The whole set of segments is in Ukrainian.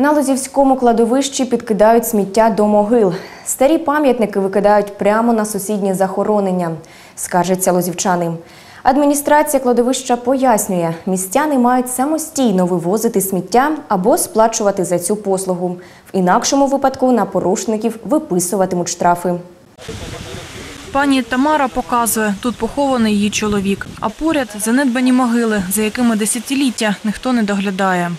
На Лозівському кладовищі підкидають сміття до могил. Старі пам'ятники викидають прямо на сусідні захоронення, скаржаться лозівчани. Адміністрація кладовища пояснює, містяни мають самостійно вивозити сміття або сплачувати за цю послугу. В інакшому випадку на порушників виписуватимуть штрафи. Пані Тамара показує, тут похований її чоловік, а поряд занедбані могили, за якими десятиліття ніхто не доглядає.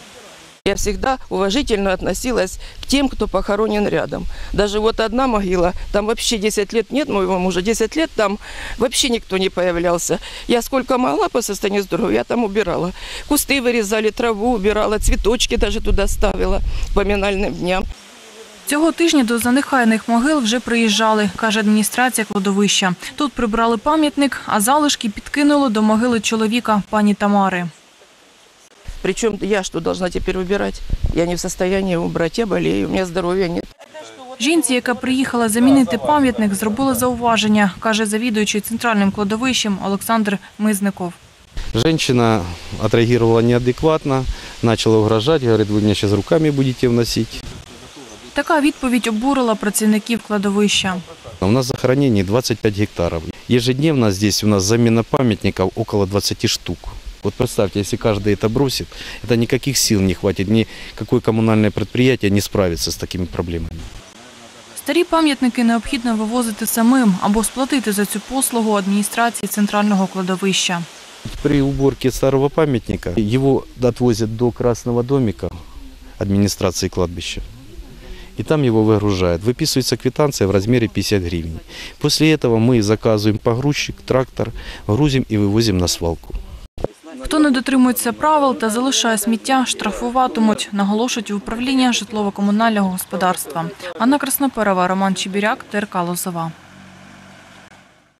Я всегда уважительно относилась к тем, кто похоронен рядом. Даже вот одна могила, там вообще 10 лет нет моего мужа, 10 лет там вообще никто не появлялся. Я сколько могла по состоянию здоровья, я там убирала. Кусты вырезали, траву убирала, цветочки даже туда ставила к поминальным дням. Цього тижня до занехайних могил вже приїжджали, каже адміністрація кладовища. Тут прибрали пам'ятник, а залишки підкинули до могили чоловіка пані Тамари. Причем я что должна теперь убирать? Я не в состоянии убрать, я болею, у меня здоровья нет. Жінці, яка приїхала замінити пам'ятник, зробили зауваження, каже завідуючий центральним кладовищем Олександр Мизников. Женщина отреагировала неадекватно, начала угрожать, говорит, вы меня сейчас руками будете вносить. Така відповідь обурила працівників кладовища. У нас захоронение 25 гектаров. Ежедневно здесь у нас замена памятников около 20 штук. Вот представьте, если каждый это бросит, это никаких сил не хватит, никакое коммунальное предприятие не справится с такими проблемами. Старі пам'ятники необхідно вивозити самим або сплатити за цю послугу адміністрації центрального кладовища. При уборке старого памятника его отвозят до Красного домика администрации кладбища. И там его выгружают. Выписывается квитанция в размере 50 гривен. После этого мы заказываем погрузчик, трактор, грузим и вывозим на свалку. Хто не дотримується правил та залишає сміття, штрафуватимуть, наголошують в управління житлово-комунального господарства. Анна Красноперова, Роман Чібіряк, ТРК Лозова.